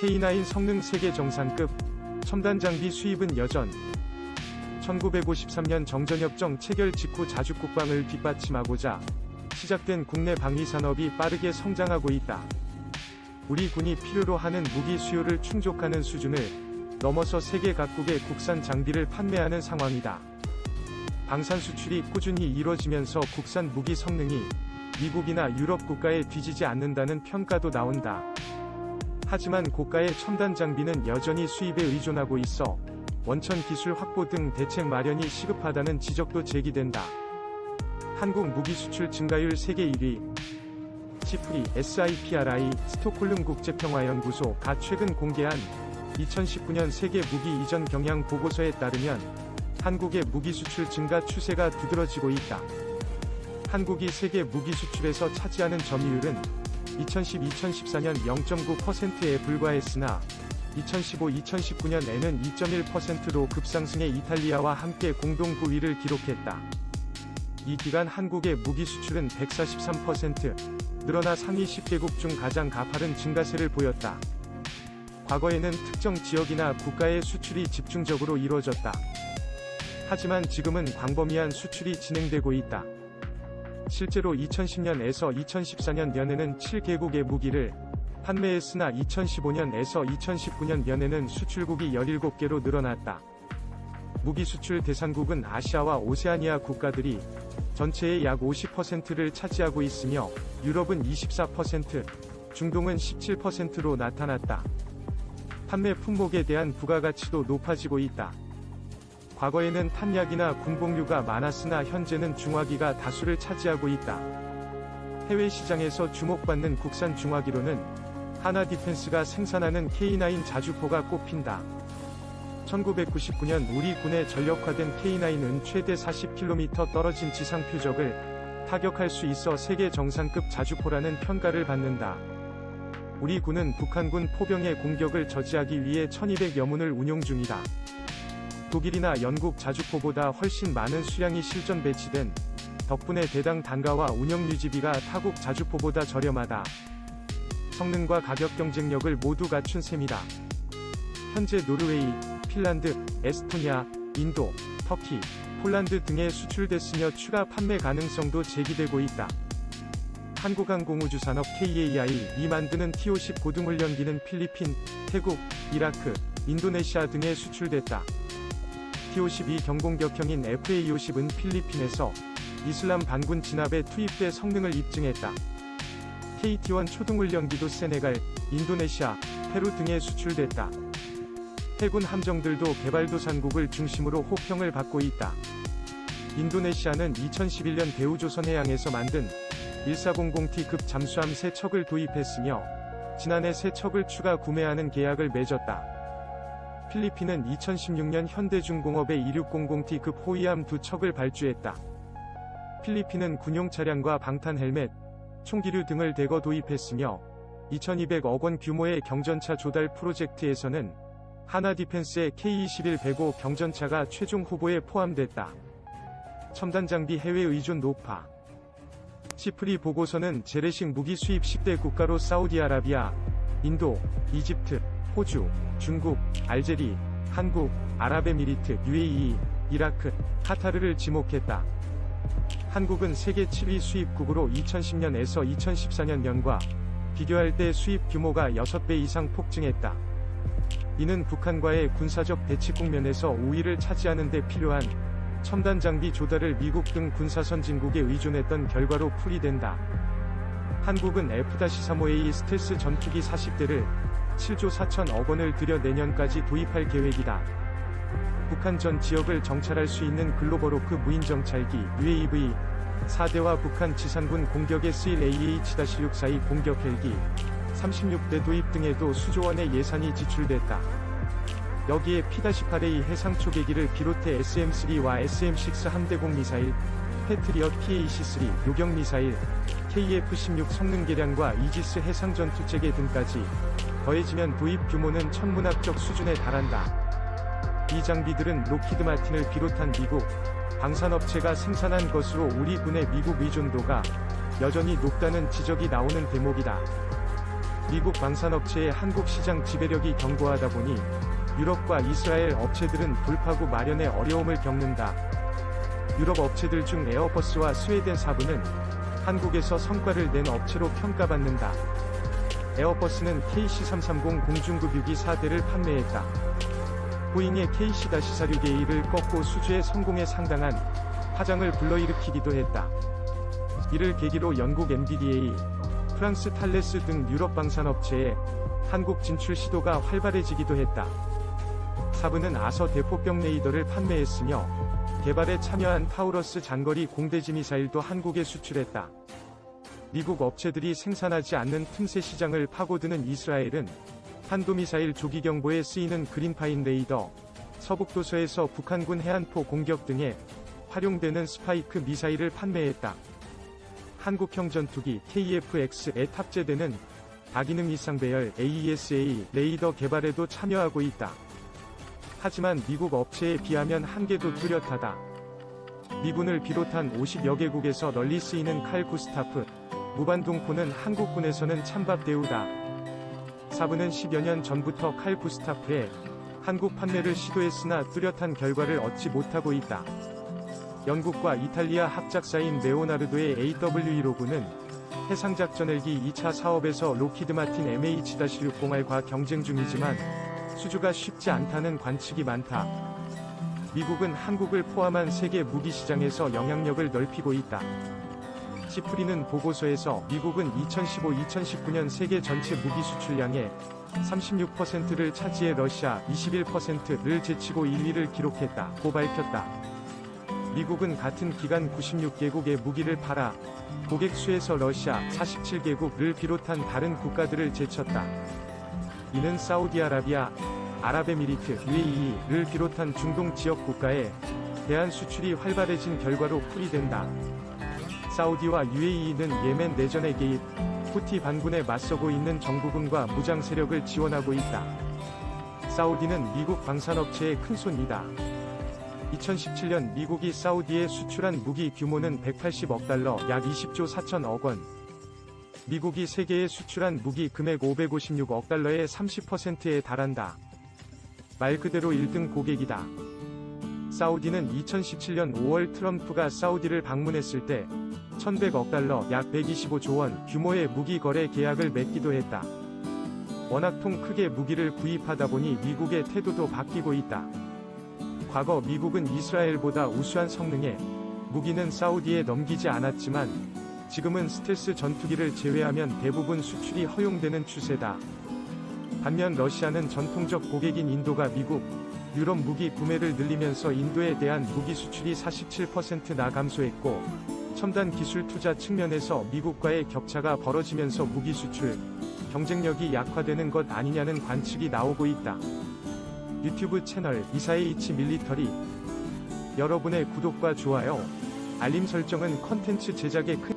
K9 성능 세계 정상급 첨단 장비 수입은 여전 1953년 정전협정 체결 직후 자주 국방을 뒷받침하고자 시작된 국내 방위 산업이 빠르게 성장하고 있다. 우리 군이 필요로 하는 무기 수요를 충족하는 수준을 넘어서 세계 각국의 국산 장비를 판매하는 상황이다. 방산 수출이 꾸준히 이뤄지면서 국산 무기 성능이 미국이나 유럽 국가에 뒤지지 않는다는 평가도 나온다. 하지만 고가의 첨단 장비는 여전히 수입에 의존하고 있어 원천 기술 확보 등 대책 마련이 시급하다는 지적도 제기된다. 한국 무기 수출 증가율 세계 1위. 시프리 SIPRI 스톡홀름 국제평화연구소가 최근 공개한 2019년 세계 무기 이전 경향 보고서에 따르면 한국의 무기 수출 증가 추세가 두드러지고 있다. 한국이 세계 무기 수출에서 차지하는 점유율은 2010-2014년 0.9%에 불과했으나 2015-2019년에는 2.1%로 급상승해 이탈리아와 함께 공동 9위를 기록했다. 이 기간 한국의 무기 수출은 143% 늘어나 상위 10개국 중 가장 가파른 증가세를 보였다. 과거에는 특정 지역이나 국가의 수출이 집중적으로 이루어졌다. 하지만 지금은 광범위한 수출이 진행되고 있다. 실제로 2010년에서 2014년 연에는 7개국의 무기를 판매했으나 2015년에서 2019년 연에는 수출국이 17개로 늘어났다. 무기 수출 대상국은 아시아와 오세아니아 국가들이 전체의 약 50%를 차지하고 있으며 유럽은 24%, 중동은 17%로 나타났다. 판매 품목에 대한 부가가치도 높아지고 있다. 과거에는 탄약이나 군복류가 많았으나 현재는 중화기가 다수를 차지하고 있다. 해외 시장에서 주목받는 국산 중화기로는 하나 디펜스가 생산하는 K9 자주포가 꼽힌다. 1999년 우리 군에 전력화된 K9은 최대 40km 떨어진 지상 표적을 타격할 수 있어 세계 정상급 자주포라는 평가를 받는다. 우리 군은 북한군 포병의 공격을 저지하기 위해 1200여 문을 운용 중이다. 독일이나 영국 자주포보다 훨씬 많은 수량이 실전 배치된 덕분에 대당 단가와 운영 유지비가 타국 자주포보다 저렴하다. 성능과 가격 경쟁력을 모두 갖춘 셈이다. 현재 노르웨이, 핀란드, 에스토니아, 인도, 터키, 폴란드 등에 수출됐으며 추가 판매 가능성도 제기되고 있다. 한국항공우주산업 KAI 이 만드는 T-50 고등훈련기는 필리핀, 태국, 이라크, 인도네시아 등에 수출됐다. T-52 경공격형인 FA-50은 필리핀에서 이슬람 반군 진압에 투입돼 성능을 입증했다. KT-1 초등훈련기도 세네갈, 인도네시아, 페루 등에 수출됐다. 해군 함정들도 개발도상국을 중심으로 호평을 받고 있다. 인도네시아는 2011년 대우조선 해양에서 만든 1400T급 잠수함 3척을 도입했으며 지난해 3척을 추가 구매하는 계약을 맺었다. 필리핀은 2016년 현대중공업의 2600T급 호위함 2척을 발주했다. 필리핀은 군용 차량과 방탄 헬멧, 총기류 등을 대거 도입했으며 2200억 원 규모의 경전차 조달 프로젝트에서는 하나 디펜스의 K21 배고 경전차가 최종 후보에 포함됐다. 첨단 장비 해외 의존 높아. 시프리 보고서는 재래식 무기 수입 10대 국가로 사우디아라비아, 인도, 이집트, 호주, 중국, 알제리, 한국, 아랍에미리트, UAE, 이라크, 카타르를 지목했다. 한국은 세계 7위 수입국으로 2010년에서 2014년 연과 비교할 때 수입 규모가 6배 이상 폭증했다. 이는 북한과의 군사적 대치 국 면에서 우위를 차지하는 데 필요한 첨단 장비 조달을 미국 등 군사 선진국에 의존했던 결과로 풀이된다. 한국은 F-35A 스텔스 전투기 40대를 7조 4천억 원을 들여 내년까지 도입할 계획이다. 북한 전 지역을 정찰할 수 있는 글로벌호크 무인 정찰기 UAV 4대와 북한 지상군 공격에 쓰일 AH-642 공격 헬기 36대 도입 등에도 수조 원의 예산이 지출됐다. 여기에 P-8A 해상 초계기를 비롯해 SM-3와 SM-6 함대공 미사일, 패트리엇 PAC-3 요격 미사일, KF-16 성능 개량과 이지스 해상 전투 체계 등까지 더해지면 도입 규모는 천문학적 수준에 달한다. 이 장비들은 로키드 마틴을 비롯한 미국, 방산업체가 생산한 것으로 우리 군의 미국 의존도가 여전히 높다는 지적이 나오는 대목이다. 미국 방산업체의 한국 시장 지배력이 견고하다 보니 유럽과 이스라엘 업체들은 돌파구 마련에 어려움을 겪는다. 유럽 업체들 중 에어버스와 스웨덴 사부는 한국에서 성과를 낸 업체로 평가받는다. 에어버스는 KC-330 공중급 유기 4대를 판매했다. 보잉의 KC-46A를 꺾고 수주에 성공에 상당한 파장을 불러일으키기도 했다. 이를 계기로 영국 MBDA, 프랑스 탈레스 등 유럽 방산업체의 한국 진출 시도가 활발해지기도 했다. 사브는 아서 대포병 레이더를 판매했으며 개발에 참여한 타우러스 장거리 공대지 미사일도 한국에 수출했다. 미국 업체들이 생산하지 않는 틈새 시장을 파고드는 이스라엘은 한도미사일 조기 경보에 쓰이는 그린파인 레이더, 서북도서에서 북한군 해안포 공격 등에 활용되는 스파이크 미사일을 판매했다. 한국형 전투기 KF-X에 탑재되는 다기능 이상 배열 AESA 레이더 개발에도 참여하고 있다. 하지만 미국 업체에 비하면 한계도 뚜렷하다. 미군을 비롯한 50여 개국에서 널리 쓰이는 칼 구스타프, 무반동포는 한국군에서는 찬밥 대우다. 사부는 10여 년 전부터 칼 구스타프의 한국 판매를 시도했으나 뚜렷한 결과를 얻지 못하고 있다. 영국과 이탈리아 합작사인 레오나르도의 AW159는 해상작전 헬기 2차 사업에서 로키드 마틴 MH-60R과 경쟁 중이지만 수주가 쉽지 않다는 관측이 많다. 미국은 한국을 포함한 세계 무기 시장에서 영향력을 넓히고 있다. 시프리는 보고서에서 미국은 2015-2019년 세계 전체 무기 수출량의 36%를 차지해 러시아 21%를 제치고 1위를 기록했다고 밝혔다. 미국은 같은 기간 96개국의 무기를 팔아 고객 수에서 러시아 47개국을 비롯한 다른 국가들을 제쳤다. 이는 사우디아라비아, 아랍에미리트, UAE를 비롯한 중동 지역 국가에 대한 수출이 활발해진 결과로 풀이된다. 사우디와 UAE는 예멘 내전에 개입, 후티 반군에 맞서고 있는 정부군과 무장 세력을 지원하고 있다. 사우디는 미국 방산업체의 큰 손이다. 2017년 미국이 사우디에 수출한 무기 규모는 180억 달러, 약 20조 4천억 원. 미국이 세계에 수출한 무기 금액 556억 달러의 30%에 달한다. 말 그대로 1등 고객이다. 사우디는 2017년 5월 트럼프가 사우디를 방문했을 때 1100억 달러 약 125조 원 규모의 무기 거래 계약을 맺기도 했다. 워낙 통 크게 무기를 구입하다 보니 미국의 태도도 바뀌고 있다. 과거 미국은 이스라엘보다 우수한 성능의 무기는 사우디에 넘기지 않았지만 지금은 스텔스 전투기를 제외하면 대부분 수출이 허용되는 추세다. 반면 러시아는 전통적 고객인 인도가 미국, 유럽 무기 구매를 늘리면서 인도에 대한 무기 수출이 47%나 감소했고, 첨단 기술 투자 측면에서 미국과의 격차가 벌어지면서 무기 수출 경쟁력이 약화되는 것 아니냐는 관측이 나오고 있다. 유튜브 채널 이사이치 밀리터리 여러분의 구독과 좋아요, 알림 설정은 컨텐츠 제작에 큰